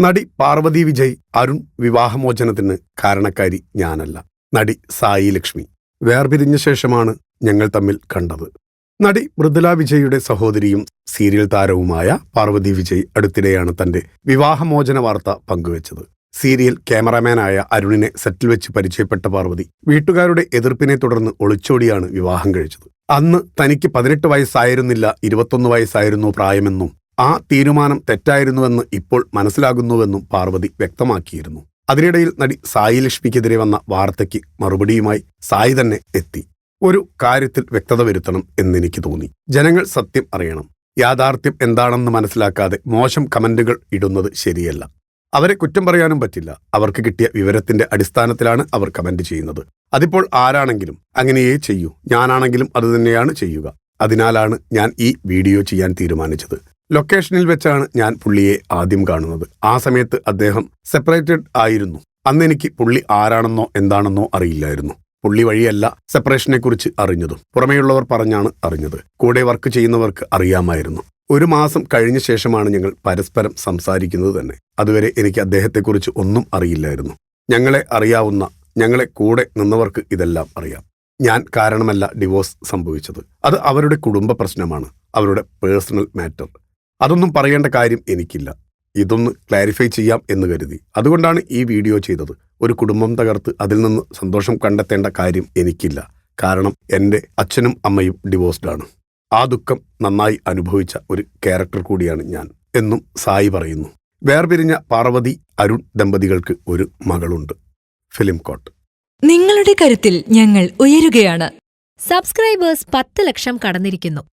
നടി പാർവതി വിജയ് അരുൺ വിവാഹമോചനത്തിന് കാരണക്കാരി ഞാനല്ല. നടി സായി ലക്ഷ്മി. വേർപിരിഞ്ഞ ശേഷമാണ് ഞങ്ങൾ തമ്മിൽ കണ്ടത്. നടി മൃദുല വിജയുടെ സഹോദരിയും സീരിയൽ താരവുമായ പാർവതി വിജയ് അടുത്തിടെയാണ് തന്റെ വിവാഹമോചന വാർത്ത പങ്കുവച്ചത്. സീരിയൽ ക്യാമറാമാനായ അരുണിനെ സെറ്റിൽ വെച്ച് പരിചയപ്പെട്ട പാർവതി വീട്ടുകാരുടെ എതിർപ്പിനെ തുടർന്ന് ഒളിച്ചോടിയാണ് വിവാഹം കഴിച്ചത്. അന്ന് തനിക്ക് പതിനെട്ട് വയസ്സായിരുന്നില്ല ഇരുപത്തൊന്ന് വയസ്സായിരുന്നു പ്രായമെന്നും ആ തീരുമാനം തെറ്റായിരുന്നുവെന്ന് ഇപ്പോൾ മനസ്സിലാകുന്നുവെന്നും പാർവതി വ്യക്തമാക്കിയിരുന്നു. അതിനിടയിൽ നടി സായി ലക്ഷ്മിക്കെതിരെ വന്ന വാർത്തയ്ക്ക് മറുപടിയുമായി സായി തന്നെ എത്തി. ഒരു കാര്യത്തിൽ വ്യക്തത വരുത്തണം എന്നെനിക്ക് തോന്നി. ജനങ്ങൾ സത്യം അറിയണം. യാഥാർത്ഥ്യം എന്താണെന്ന് മനസ്സിലാക്കാതെ മോശം കമന്റുകൾ ഇടുന്നത് ശരിയല്ല. അവരെ കുറ്റം പറയാനും പറ്റില്ല. അവർക്ക് കിട്ടിയ വിവരത്തിന്റെ അടിസ്ഥാനത്തിലാണ് അവർ കമന്റ് ചെയ്യുന്നത്. അതിപ്പോൾ ആരാണെങ്കിലും അങ്ങനെയേ ചെയ്യൂ. ഞാനാണെങ്കിലും അത് ചെയ്യുക. അതിനാലാണ് ഞാൻ ഈ വീഡിയോ ചെയ്യാൻ തീരുമാനിച്ചത്. ലൊക്കേഷനിൽ വെച്ചാണ് ഞാൻ പുള്ളിയെ ആദ്യം കാണുന്നത്. ആ സമയത്ത് അദ്ദേഹം സെപ്പറേറ്റഡ് ആയിരുന്നു. അന്ന് എനിക്ക് പുള്ളി ആരാണെന്നോ എന്താണെന്നോ അറിയില്ലായിരുന്നു. പുള്ളി വഴിയല്ല സെപ്പറേഷനെക്കുറിച്ച് അറിഞ്ഞതും. പുറമേയുള്ളവർ പറഞ്ഞാണ് അറിഞ്ഞത്. കൂടെ വർക്ക് ചെയ്യുന്നവർക്ക് അറിയാമായിരുന്നു. ഒരു മാസം കഴിഞ്ഞ ശേഷമാണ് ഞങ്ങൾ പരസ്പരം സംസാരിക്കുന്നത് തന്നെ. അതുവരെ എനിക്ക് അദ്ദേഹത്തെക്കുറിച്ച് ഒന്നും അറിയില്ലായിരുന്നു. ഞങ്ങളെ അറിയാവുന്ന ഞങ്ങളെ കൂടെ നിന്നവർക്ക് ഇതെല്ലാം അറിയാം. ഞാൻ കാരണമല്ല ഡിവോഴ്സ് സംഭവിച്ചത്. അത് അവരുടെ കുടുംബ പ്രശ്നമാണ്. അവരുടെ പേഴ്സണൽ മാറ്റർ അതൊന്നും പറയേണ്ട കാര്യം എനിക്കില്ല. ഇതൊന്ന് ക്ലാരിഫൈ ചെയ്യാം എന്ന് കരുതി. അതുകൊണ്ടാണ് ഈ വീഡിയോ ചെയ്തത്. ഒരു കുടുംബം തകർത്ത് അതിൽ നിന്ന് സന്തോഷം കണ്ടെത്തേണ്ട കാര്യം എനിക്കില്ല. കാരണം എന്റെ അച്ഛനും അമ്മയും ഡിവോഴ്സ്ഡാണ് ആ ദുഃഖം നന്നായി അനുഭവിച്ച ഒരു ക്യാരക്ടർ കൂടിയാണ് ഞാൻ എന്നും സായി പറയുന്നു. വേർപിരിഞ്ഞ പാർവതി അരുൺ ദമ്പതികൾക്ക് ഒരു മകളുണ്ട്. ഫിലിം കോട്ട് നിങ്ങളുടെ കരുത്തിൽ ഞങ്ങൾ ഉയരുകയാണ്. സബ്സ്ക്രൈബേഴ്സ് പത്ത് ലക്ഷം കടന്നിരിക്കുന്നു.